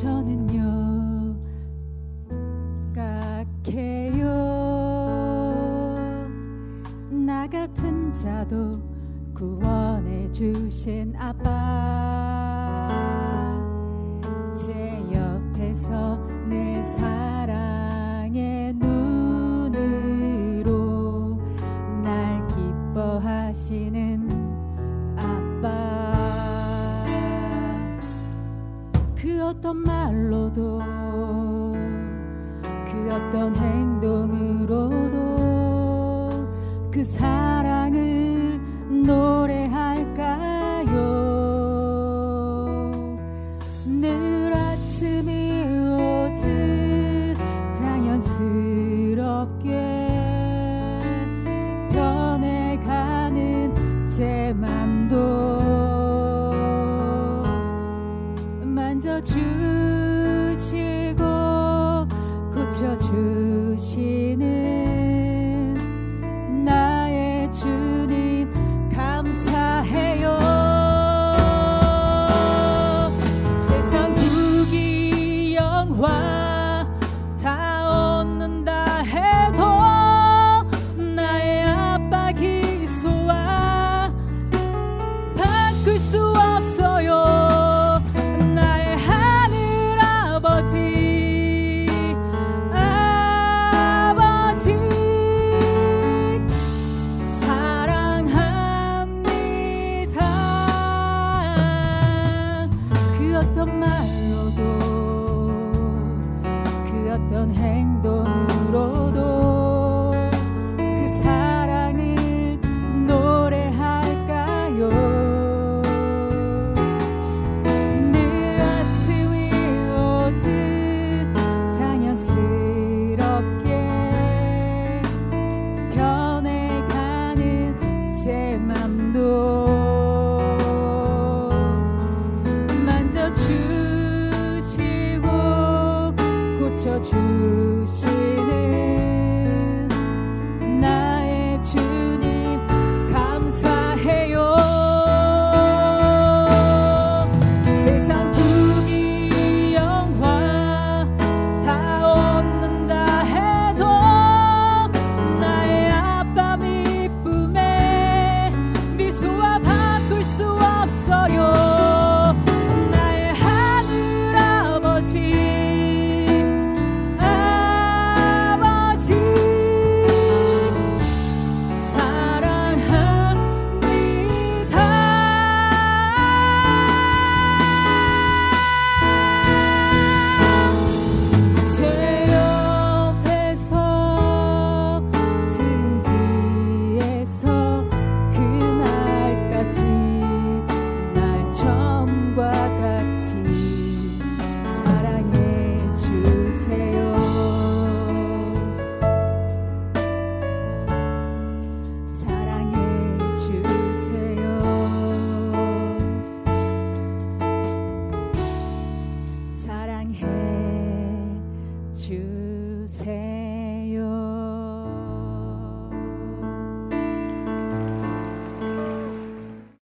저는요 까해요. 나 같은 자도 구원해 주신 아빠 그 어떤 말로도 그 어떤 행동으로도 그 사랑을 노래할까요? 늘 만져 주시고 고쳐 주시는 어떤 말로도 그 어떤 행동 touch you. 새